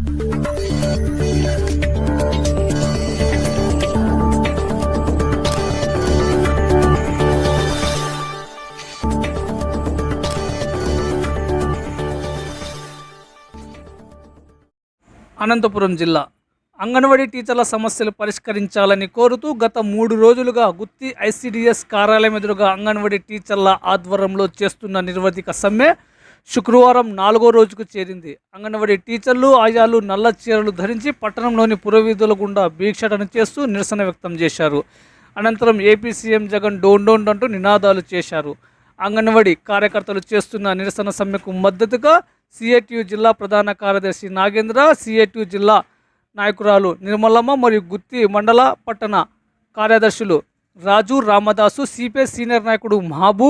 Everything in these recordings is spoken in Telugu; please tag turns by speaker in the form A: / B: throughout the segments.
A: అనంతపురం జిల్లా అంగన్వాడీ టీచర్ల సమస్యలు పరిష్కరించాలని కోరుతూ గత మూడు రోజులుగా గుత్తి ఐసిడిఎస్ కార్యాలయం ఎదురుగా అంగన్వాడీ టీచర్ల ఆధ్వర్యంలో చేస్తున్న నిర్వధిక సమ్మె శుక్రవారం నాలుగో రోజుకు చేరింది. అంగన్వాడీ టీచర్లు ఆయాలు నల్ల చీరలు ధరించి పట్టణంలోని పురవీధుల గుండా భీక్షటన చేస్తూ నిరసన వ్యక్తం చేశారు. అనంతరం AP CM Jagan down down అంటూ నినాదాలు చేశారు. అంగన్వాడీ కార్యకర్తలు చేస్తున్న నిరసన సమ్మెకు మద్దతుగా సిఐటియు జిల్లా ప్రధాన కార్యదర్శి నాగేంద్ర సిఐటియు జిల్లా నాయకురాలు నిర్మలమ్మ మరియు గుత్తి మండల పట్టణ కార్యదర్శులు రాజు రామదాసు సిపిఐ సీనియర్ నాయకుడు మహబూ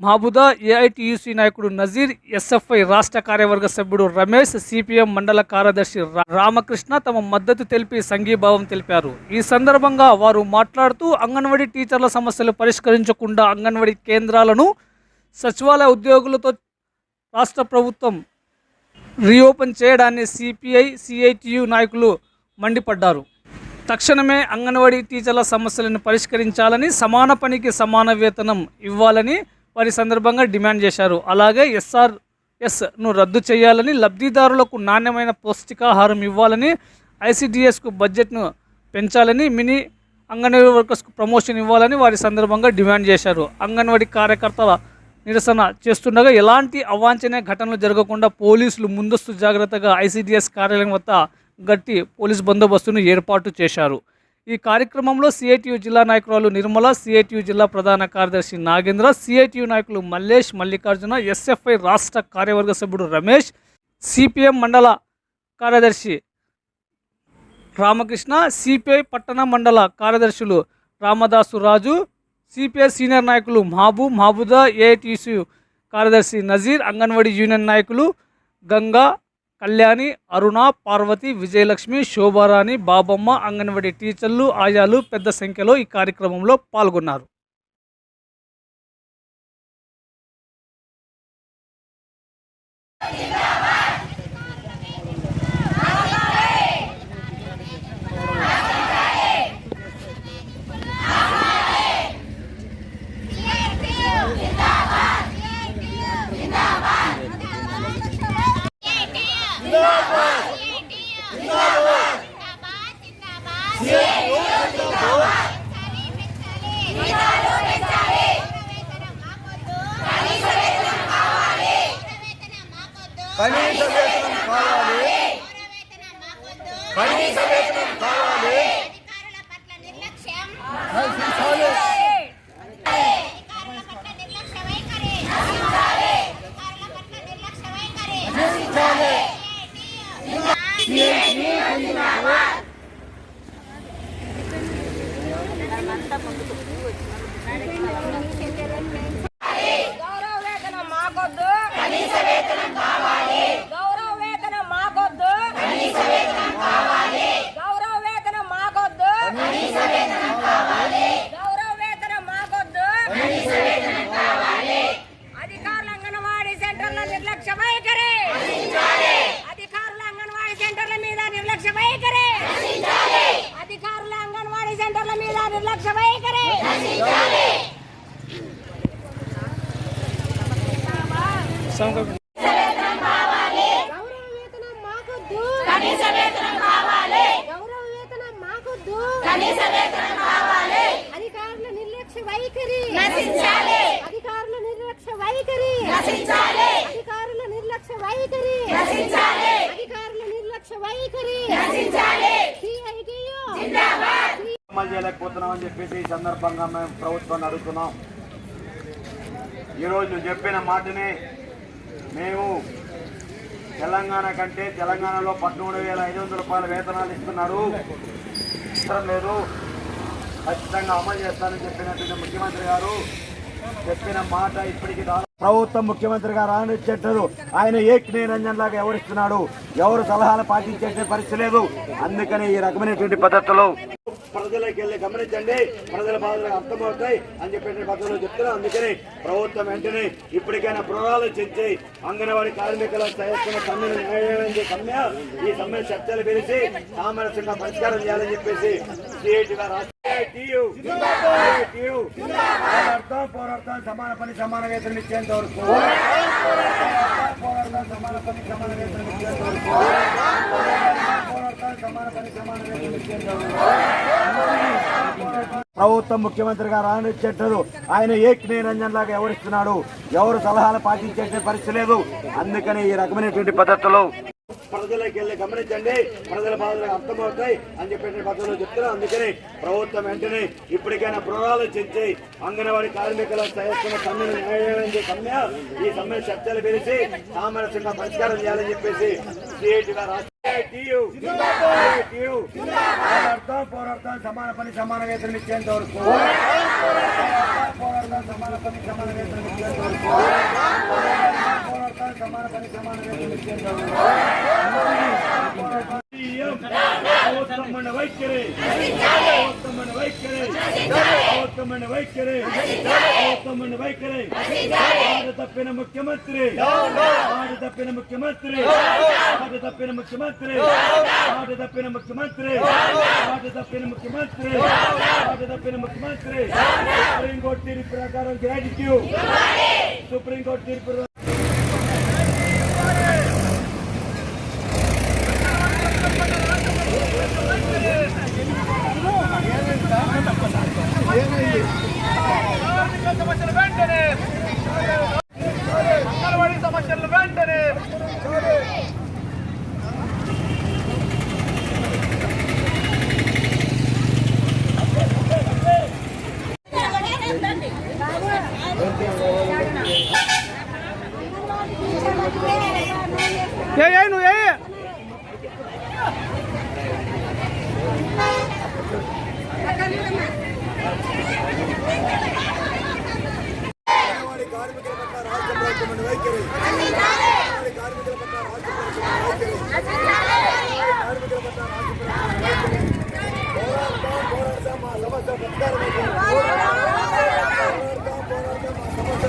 A: మహబూదా ఏఐటియుసి నాయకుడు నజీర్ ఎస్ఎఫ్ఐ రాష్ట్ర కార్యవర్గ సభ్యుడు రమేష్ సిపిఎం మండల కార్యదర్శి రా- రామకృష్ణ తమ మద్దతు తెలిపి సంఘీభావం తెలిపారు. ఈ సందర్భంగా వారు మాట్లాడుతూ అంగన్వాడీ టీచర్ల సమస్యలు పరిష్కరించకుండా అంగన్వాడీ కేంద్రాలను సచివాలయ ఉద్యోగులతో రాష్ట్ర ప్రభుత్వం రీఓపెన్ చేయడాన్ని సిపిఐ సిఐటియు నాయకులు మండిపడ్డారు. తక్షణమే అంగన్వాడీ టీచర్ల సమస్యలను పరిష్కరించాలని సమాన పనికి సమాన వేతనం ఇవ్వాలని వారి సందర్భంగా డిమాండ్ చేశారు. అలాగే ఎస్ఆర్ఎస్ను రద్దు చేయాలని లబ్ధిదారులకు నాణ్యమైన పౌష్టికాహారం ఇవ్వాలని ఐసిడిఎస్కు బడ్జెట్ను పెంచాలని మినీ అంగన్వాడీ వర్కర్స్కు ప్రమోషన్ ఇవ్వాలని వారి సందర్భంగా డిమాండ్ చేశారు. అంగన్వాడీ కార్యకర్తల నిరసన చేస్తుండగా ఎలాంటి అవాంఛనీయ ఘటనలు జరగకుండా పోలీసులు ముందస్తు జాగ్రత్తగా ఐసిడిఎస్ కార్యాలయం వద్ద గట్టి పోలీస్ బందోబస్తును ఏర్పాటు చేశారు. ఈ కార్యక్రమంలో సిఐటియు జిల్లా నాయకురాలు నిర్మల సిఐటియు జిల్లా ప్రధాన కార్యదర్శి నాగేంద్ర సిఐటియు నాయకులు మల్లేష్ మల్లికార్జున ఎస్ఎఫ్ఐ రాష్ట్ర కార్యవర్గ సభ్యుడు రమేష్ సిపిఎం మండల కార్యదర్శి రామకృష్ణ సిపిఐ పట్టణ మండల కార్యదర్శులు రామదాసు రాజు సిపిఐ సీనియర్ నాయకులు మహబూ మహబూదా ఏఐటీసీ కార్యదర్శి నజీర్ అంగన్వాడీ యూనియన్ నాయకులు గంగా కళ్యాణి అరుణ పార్వతి విజయలక్ష్మి శోభారాణి బాబమ్మ అంగన్వాడీ టీచర్లు ఆయాలు పెద్ద సంఖ్యలో ఈ కార్యక్రమంలో పాల్గొన్నారు.
B: వేతనం కావాలి కనీస వేతనం కావాలి నశించాలి
C: అధికారుల పట్ల నిర్లక్ష్య వైఖరి అధికారుల పట్ల నిర్లక్ష్య వైఖరి
B: నశించాలి
D: గౌరవ వేతనం మాకొద్దు కనీస వేతనం కావాలి గౌరవ వేతనం మాకొద్దు కనీస వేతనం కావాలి గౌరవ వేతనం మాకొద్దు కనీస వేతనం కావాలి గౌరవ వేతనం మాకొద్దు కనీస వేతనం కావాలి అధికారుల అంగన్వాడీ సెంటర్ల నిర్లక్ష్య వైఖరి అధికారుల అంగన్వాడీ సెంటర్ల మీద నిర్లక్ష్య వైఖరి అధికారుల అంగన్వాడీ సెంటర్ల మీద నిర్లక్ష్య వైఖరి
E: గౌరవ వేతనం మాకొద్దు కనీస వేతనం కావాలి గౌరవ వేతనం మాకొద్దు కనీస వేతనం కావాలి అధికారుల నిర్లక్ష్య వైఖరి నశించాలి అధికారుల నిర్లక్ష్య వైఖరి నశించాలి. అధికారుల నిర్లక్ష్య వైఖరి నశించాలి. అధికారుల నిర్లక్ష్య వైఖరి. నశించాలి. సిఐటియు జిందాబాద్.
B: అమలు చేయలేకపోతున్నామని చెప్పేసి ఈ సందర్భంగా మేము ప్రభుత్వాన్ని అడుగుతున్నాం. ఈరోజు నువ్వు చెప్పిన మాటని మేము తెలంగాణ కంటే తెలంగాణలో పదమూడు వేల ఐదు వందల రూపాయల వేతనాలు ఇస్తున్నారు. అవసరం లేదు. ఖచ్చితంగా అమలు చేస్తానని చెప్పినటువంటి ముఖ్యమంత్రి గారు చెప్పిన మాట ఇప్పటికి ప్రభుత్వం ముఖ్యమంత్రి గారు ఆయన ఏక్ నిరంజన్ లాగా ఎవరిస్తున్నాడు? ఎవరు సలహాలు పాటించే పరిస్థితి లేదు. అందుకని ఈ రకమైనటువంటి పద్ధతులు ప్రజలకు వెళ్ళి గమనించండి. ప్రజల బాధలు అర్థమవుతాయి అని చెప్పేటువంటి పద్ధతులు చెప్తున్నారు అందుకని ప్రభుత్వం వెంటనే ఇప్పటికైనా పునరాలోచించి అంగన్వాడీ కార్మికుల చేస్తున్న సమ్మెను న్యాయమైన సమ్మె. ఈ సమ్మె చర్చలు పిలిచి సామరస్యంగా పరిష్కారం చేయాలని చెప్పేసి సిఐటి పోరాడతాం పోరాడతాం సమాన పని సమాన వేతనం ఇచ్చేంత వరకు. పోరాడతాం సమాన పని సమాన వేతనం ఇచ్చేంత వరకు. పోరాడతాం సమాన పని సమాన వేతనం ఇచ్చేంత వరకు. ప్రభుత్వం ముఖ్యమంత్రి గారు ఆనందించారు ఆయన ఏక్ నిరంజన్ లాగా ఎవరిస్తున్నాడు ఎవరు సలహాలు పాటించే పరిస్థితి లేదు. అందుకని ఈ రకమైనటువంటి పద్ధతులు ప్రజలకు వెళ్ళి గమనించండి. ప్రజల బాధలు అర్థమవుతాయి అని చెప్పి పక్షంలో చెప్తున్నాం. అందుకని ప్రభుత్వం వెంటనే ఇప్పటికైనా పునరాలోచించి అంగన్వాడీ కార్మికులు చేస్తున్న సమ్మెను న్యాయమైంది సమ్మె ఈ సమ్మె చర్చలు పిలిచి సామరస్యంగా పరిష్కారం చేయాలని చెప్పేసి సిఐటి గారు పోరాడతాం పోరాడతాం సమాన పని సమాన వేతనం ఇచ్చేంత వరకు. పోరాడతాం సమాన పని సమాన వేతనం ఇచ్చేంత వరకు. పోరాడతాం సమాన పని సమాన వేతనం ఇచ్చేంత వరకు ఉత్తమమైన వైఖరి ఉత్తమమైన వైఖరి ఉత్తమమైన వైఖరి ఉత్తమమైన వైఖరి ఆడ తప్పిన ముఖ్యమంత్రి ఆడ తప్పిన ముఖ్యమంత్రి ఆడ తప్పిన ముఖ్యమంత్రి ఆడ తప్పిన ముఖ్యమంత్రి ఆడ తప్పిన ముఖ్యమంత్రి ఆడ తప్పిన ముఖ్యమంత్రి సుప్రీంకోర్టు తీర్పు ప్రకారం గ్రాటిట్యూడ్ సుప్రీంకోర్టు తీర్పు
A: సమస్యలు వెంటనే అంగన్వాడీ సమస్యలు వెంటనే ఏ ఏ నువ్వు ఏ
B: అంగన్వాడీ కార్మికుల పట్ల రాష్ట్ర ప్రభుత్వం వైఖరి అంగన్వాడీ కార్మికుల పట్ల రాష్ట్ర ప్రభుత్వం వైఖరి కార్మికుల పట్ల రాష్ట్ర ప్రభుత్వం వైఖరి పోరాడతాం పోరాడతాం మా సమస్య పరిష్కారం అవుతుంది. పోరాడతాం పోరాడతాం మా సమస్య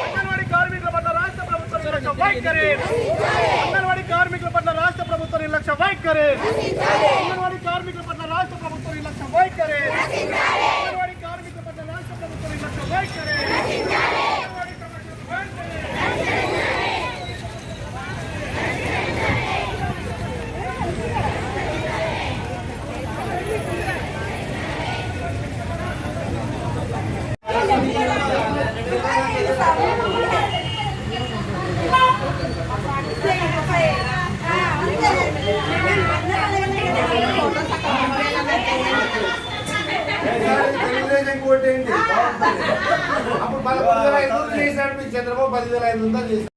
A: అంగన్వాడీ కార్మికుల పట్ల రాష్ట్ర ప్రభుత్వం నిర్లక్ష్య వైఖరి. అంగన్వాడీ కార్మికుల పట్ల రాష్ట్ర ప్రభుత్వం నిర్లక్ష్య వైఖరి. అంగన్వాడీ కార్మికుల పట్ల రాష్ట్ర ప్రభుత్వం నిర్లక్ష్య వైఖరి అంగన్వాడీ కార్మికుల పట్ల రాష్ట్ర ప్రభుత్వం నిర్లక్ష్య వైఖరి అంగన్వాడీ కార్మికుల వెంటనే
F: తెలుగుదేశం కోటేంటి అప్పుడు పదకొండు వేల ఐదు వందలు చేశాడు మీకు చంద్రబాబు పదివేల ఐదు వందలు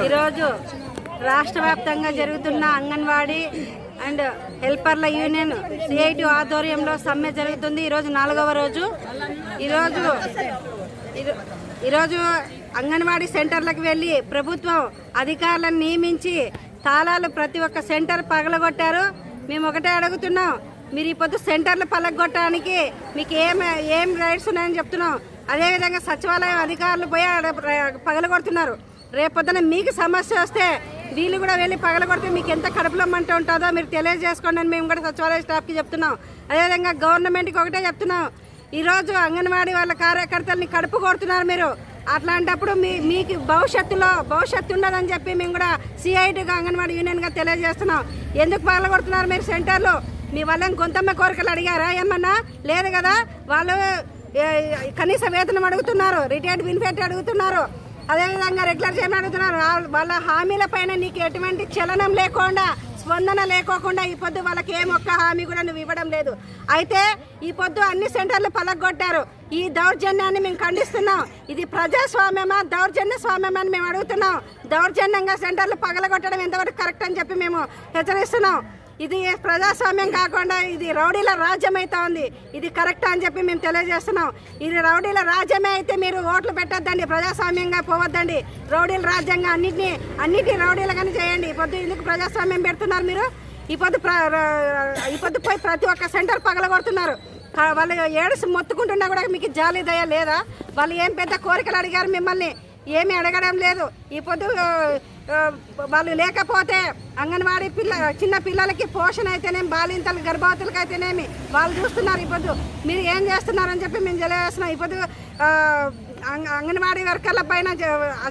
G: ఈరోజు రాష్ట్ర వ్యాప్తంగా జరుగుతున్న అంగన్వాడీ అండ్ హెల్పర్ల యూనియన్ సిఐటి ఆధ్వర్యంలో సమ్మె జరుగుతుంది. ఈరోజు నాలుగవ రోజు. ఈరోజు ఈరోజు అంగన్వాడీ సెంటర్లకు వెళ్ళి ప్రభుత్వం అధికారులను నియమించి తాళాలు ప్రతి ఒక్క సెంటర్ పగలగొట్టారు. మేము ఒకటే అడుగుతున్నాం మీరు ఈ పొద్దు సెంటర్లు పగలగొట్టడానికి మీకు ఏం ఏం రైట్స్ ఉన్నాయని చెప్తున్నాం. అదేవిధంగా సచివాలయం అధికారులు పోయి పగలగొడుతున్నారు. రేపొద్దున మీకు సమస్య వస్తే వీళ్ళు కూడా వెళ్ళి పగలగొడితే మీకు ఎంత కడుపులో మంట ఉంటుందో మీరు తెలియజేసుకోండి అని మేము కూడా సచివాలయ స్టాఫ్కి చెప్తున్నాం. అదేవిధంగా గవర్నమెంట్కి ఒకటే చెప్తున్నాం. ఈరోజు అంగన్వాడీ వాళ్ళ కార్యకర్తల్ని కడుపు కొడుతున్నారు మీరు. అట్లాంటప్పుడు మీ మీకు భవిష్యత్తులో భవిష్యత్తు ఉండదని చెప్పి మేము కూడా సిఐటిగా అంగన్వాడీ యూనియన్గా తెలియజేస్తున్నాం. ఎందుకు పగలగొడుతున్నారు మీరు సెంటర్లో? మీ వల్ల గొంతమ్మ కోరికలు అడిగారా ఏమన్నా? లేదు కదా? వాళ్ళు కనీస వేతనం అడుగుతున్నారు రిటైర్డ్ బెనిఫిట్ అడుగుతున్నారు. అదేవిధంగా రెగ్యులర్ చేయమని అడుగుతున్నారు వాళ్ళ హామీల పైన నీకు ఎటువంటి చలనం లేకుండా స్పందన లేకోకుండా ఈ పొద్దు వాళ్ళకి ఏం ఒక్క హామీ కూడా నువ్వు ఇవ్వడం లేదు. అయితే ఈ పొద్దు అన్ని సెంటర్లు పలగొట్టారు. ఈ దౌర్జన్యాన్ని మేము ఖండిస్తున్నాం. ఇది ప్రజాస్వామ్యమా దౌర్జన్య స్వామ్యమా అని మేము అడుగుతున్నాం. దౌర్జన్యంగా సెంటర్లు పగలగొట్టడం ఎంతవరకు కరెక్ట్ అని చెప్పి మేము హెచ్చరిస్తున్నాం. ఇది ప్రజాస్వామ్యం కాకుండా ఇది రౌడీల రాజ్యం అయితే ఉంది ఇది కరెక్ట్ అని చెప్పి మేము తెలియజేస్తున్నాం. ఇది రౌడీల రాజ్యమే అయితే మీరు ఓట్లు పెట్టొద్దండి ప్రజాస్వామ్యంగా పోవద్దండి. రౌడీల రాజ్యంగా అన్నిటినీ అన్నిటి రౌడీలుగానే చేయండి. పొద్దు ఎందుకు ప్రజాస్వామ్యం పెడుతున్నారు మీరు? ఈ పొద్దు ప్ర- ఈ పొద్దు పోయి ప్రతి ఒక్క సెంటర్ పగలగొడుతున్నారు. వాళ్ళు ఏడుసు మొత్తుకుంటున్నా కూడా మీకు జాలి దయ లేదా? వాళ్ళు ఏం పెద్ద కోరికలు అడిగారు మిమ్మల్ని? ఏమీ అడగడం లేదు. ఈ పొద్దు వాళ్ళు లేకపోతే అంగన్వాడీ పిల్ల చిన్న పిల్లలకి పోషణ అయితేనేమి బాలింతలు గర్భవతులకి అయితేనేమి వాళ్ళు చూస్తున్నారు ఈ పొద్దు మీరు ఏం చేస్తున్నారని చెప్పి మేము తెలియజేస్తున్నాం. ఈ పొద్దు అంగ- అంగన్వాడీ వర్కర్ల పైన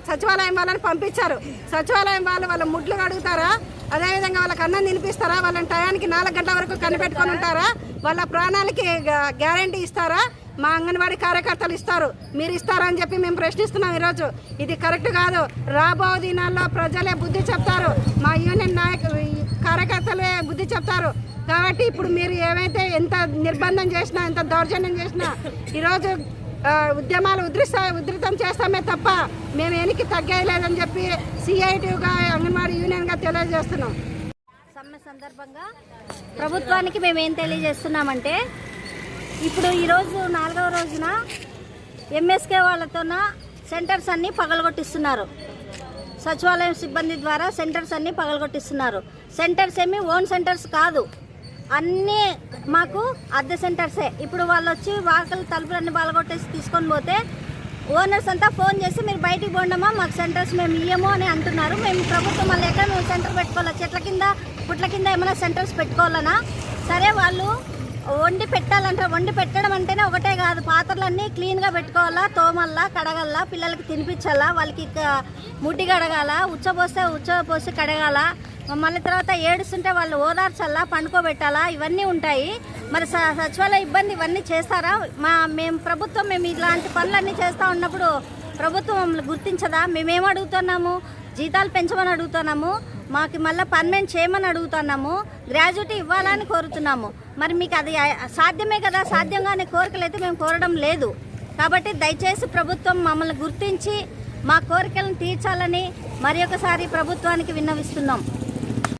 G: సచివాలయం వాళ్ళని పంపించారు. సచివాలయం వాళ్ళు వాళ్ళ ముడ్లు కడుగుతారా? అదేవిధంగా వాళ్ళకి అన్నం తినిపిస్తారా? వాళ్ళని టయానికి నాలుగు గంటల వరకు కనిపెట్టుకొని ఉంటారా? వాళ్ళ ప్రాణాలకి గ్యారంటీ ఇస్తారా? మా అంగన్వాడీ కార్యకర్తలు ఇస్తారు. మీరు ఇస్తారని చెప్పి మేము ప్రశ్నిస్తున్నాం ఈరోజు. ఇది కరెక్ట్ కాదు. రాబో దినాల్లో ప్రజలే బుద్ధి చెప్తారు. మా యూనియన్ నాయకులు కార్యకర్తలే బుద్ధి చెప్తారు. కాబట్టి ఇప్పుడు మీరు ఏమైతే ఎంత నిర్బంధం చేసినా ఎంత దౌర్జన్యం చేసినా ఈరోజు ఉద్యమాలు ఉధృస్తా ఉధృతం చేస్తామే తప్ప మేము ఎనికి తగ్గేయలేదని చెప్పి సిఐటిగా అంగన్వాడీ యూనియన్గా తెలియజేస్తున్నాం.
E: సమ్మె సందర్భంగా ప్రభుత్వానికి మేము ఏం తెలియజేస్తున్నామంటే ఇప్పుడు ఈరోజు నాలుగవ రోజున ఎంఎస్కే వాళ్ళతోన సెంటర్స్ అన్నీ పగలగొట్టిస్తున్నారు. సచివాలయం సిబ్బంది ద్వారా సెంటర్స్ అన్నీ పగలగొట్టిస్తున్నారు. సెంటర్స్ ఏమి ఓన్ సెంటర్స్ కాదు. అన్నీ మాకు అద్దె సెంటర్సే. ఇప్పుడు వాళ్ళు వచ్చి వాకలు తలుపులన్నీ పగలగొట్టేసి తీసుకొని పోతే ఓనర్స్ అంతా ఫోన్ చేసి మీరు బయటికి పోండమా మాకు సెంటర్స్ మేము ఇయ్యము అని అంటున్నారు. మేము ప్రభుత్వం మళ్ళీ ఎక్కడ మేము సెంటర్ పెట్టుకోవాలా? చెట్ల కింద పుట్ల కింద ఏమైనా సెంటర్స్ పెట్టుకోవాలనా? సరే వాళ్ళు వండి పెట్టాలంటే వండి పెట్టడం అంటేనే ఒకటే కాదు. పాత్రలన్నీ క్లీన్గా పెట్టుకోవాలా తోమల్లా కడగల్లా పిల్లలకి తినిపించాలా వాళ్ళకి ముడ్డి కడగాల ఉచ్చబోస్తే ఉచ్చబోసి కడగాల మళ్ళీ తర్వాత ఏడుస్తుంటే వాళ్ళు ఓదార్చాలా పండుకోబెట్టాలా ఇవన్నీ ఉంటాయి. మరి స- సచివాలయ ఇబ్బంది ఇవన్నీ చేస్తారా? మా మేము ప్రభుత్వం మేము ఇలాంటి పనులన్నీ చేస్తూ ఉన్నప్పుడు ప్రభుత్వం మమ్మల్ని గుర్తించదా? మేమేం అడుగుతున్నాము? జీతాలు పెంచమని అడుగుతున్నాము? మాకు మళ్ళీ పర్మనెంట్ చేయమని అడుగుతున్నాము. గ్రాడ్యుయేటీ ఇవ్వాలని కోరుతున్నాము. మరి మీకు అది సాధ్యమే కదా? సాధ్యంగానే కోరికలు అయితే మేము కోరడం లేదు. కాబట్టి దయచేసి ప్రభుత్వం మమ్మల్ని గుర్తించి మా కోరికలను తీర్చాలని మరి ఒకసారి ప్రభుత్వానికి విన్నవిస్తున్నాం.